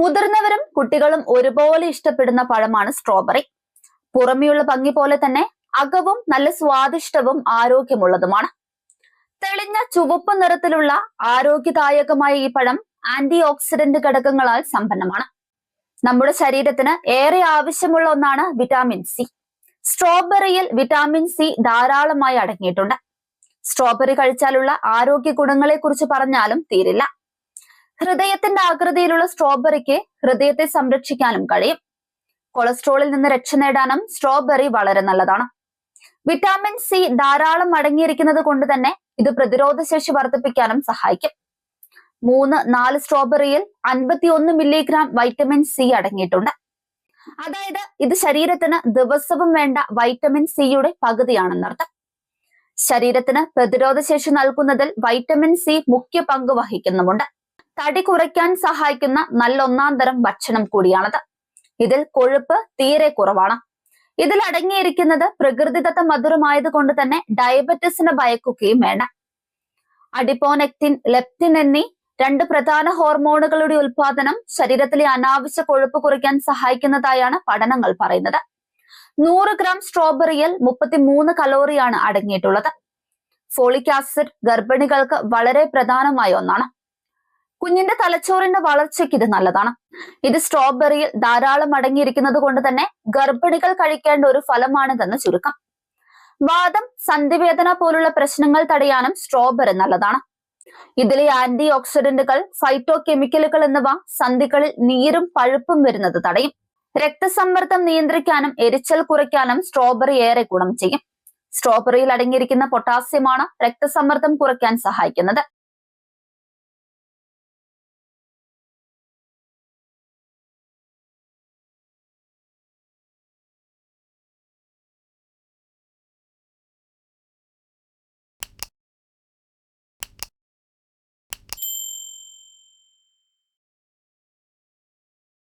മുതിർന്നവരും കുട്ടികളും ഒരുപോലെ ഇഷ്ടപ്പെടുന്ന പഴമാണ് സ്ട്രോബെറി പുറമെയുള്ള ഭംഗി പോലെ തന്നെ അകവും നല്ല സ്വാദിഷ്ടവും ആരോഗ്യമുള്ളതുമാണ്. തെളിഞ്ഞ ചുവപ്പ് നിറത്തിലുള്ള ആരോഗ്യദായകമായ ഈ പഴം ആന്റി ഓക്സിഡന്റ് ഘടകങ്ങളാൽ സമ്പന്നമാണ്. നമ്മുടെ ശരീരത്തിന് ഏറെ ആവശ്യമുള്ള ഒന്നാണ് വിറ്റാമിൻ സി സ്ട്രോബെറിയിൽ വിറ്റാമിൻ സി ധാരാളമായി അടങ്ങിയിട്ടുണ്ട്. സ്ട്രോബെറി കഴിച്ചാലുള്ള ആരോഗ്യ ഗുണങ്ങളെ കുറിച്ച് പറഞ്ഞാലും തീരില്ല. ഹൃദയത്തിന്റെ ആകൃതിയിലുള്ള സ്ട്രോബെറിക്ക് ഹൃദയത്തെ സംരക്ഷിക്കാനും കഴിയും. കൊളസ്ട്രോളിൽ നിന്ന് രക്ഷ നേടാനും സ്ട്രോബെറി വളരെ നല്ലതാണ്. വിറ്റാമിൻ സി ധാരാളം അടങ്ങിയിരിക്കുന്നത് കൊണ്ട് തന്നെ ഇത് പ്രതിരോധ ശേഷി വർദ്ധിപ്പിക്കാനും സഹായിക്കും. മൂന്ന് നാല് സ്ട്രോബെറിയിൽ അൻപത്തിയൊന്ന് മില്ലിഗ്രാം വൈറ്റമിൻ സി അടങ്ങിയിട്ടുണ്ട്. അതായത് ഇത് ശരീരത്തിന് ദിവസവും വേണ്ട വൈറ്റമിൻ സിയുടെ പകുതിയാണെന്നർത്ഥം ശരീരത്തിന് പ്രതിരോധ ശേഷി നൽകുന്നതിൽ വൈറ്റമിൻ സി മുഖ്യ പങ്ക് വഹിക്കുന്നുമുണ്ട്. തടി കുറയ്ക്കാൻ സഹായിക്കുന്ന നല്ല ഒന്നാം തരം ഭക്ഷണം കൂടിയാണത്. ഇതിൽ കൊഴുപ്പ് തീരെ കുറവാണ്. ഇതിൽ അടങ്ങിയിരിക്കുന്നത് പ്രകൃതിദത്ത മധുരമായത് കൊണ്ട് തന്നെ ഡയബറ്റിസിന് ഭയക്കുകയും വേണ്ട. അഡിപ്പോനെക്റ്റിൻ ലെപ്റ്റിൻ എന്നീ രണ്ട് പ്രധാന ഹോർമോണുകളുടെ ഉൽപാദനം ശരീരത്തിലെ അനാവശ്യ കൊഴുപ്പ് കുറയ്ക്കാൻ സഹായിക്കുന്നതായാണ് പഠനങ്ങൾ പറയുന്നത്. നൂറ് ഗ്രാം സ്ട്രോബെറിയിൽ മുപ്പത്തിമൂന്ന് കലോറിയാണ് അടങ്ങിയിട്ടുള്ളത്. ഫോളിക് ആസിഡ് ഗർഭിണികൾക്ക് വളരെ പ്രധാനമായ ഒന്നാണ്. കുഞ്ഞിന്റെ തലച്ചോറിന്റെ വളർച്ചയ്ക്ക് ഇത് നല്ലതാണ്. ഇത് സ്ട്രോബെറിയിൽ ധാരാളം അടങ്ങിയിരിക്കുന്നത് കൊണ്ട് തന്നെ ഗർഭിണികൾ കഴിക്കേണ്ട ഒരു ഫലമാണിതെന്ന് ചുരുക്കം. വാദം സന്ധിവേദന പോലുള്ള പ്രശ്നങ്ങൾ തടയാനും സ്ട്രോബെറി നല്ലതാണ്. ഇതിലെ ആന്റി ഓക്സിഡന്റുകൾ ഫൈറ്റോ കെമിക്കലുകൾ എന്നിവ സന്ധികളിൽ നീരും പഴുപ്പും വരുന്നത് തടയും. രക്തസമ്മർദ്ദം നിയന്ത്രിക്കാനും എരിച്ചൽ കുറയ്ക്കാനും സ്ട്രോബെറി ഏറെ ഗുണം ചെയ്യും. സ്ട്രോബെറിയിൽ അടങ്ങിയിരിക്കുന്ന പൊട്ടാസ്യമാണ് രക്തസമ്മർദ്ദം കുറയ്ക്കാൻ സഹായിക്കുന്നത്.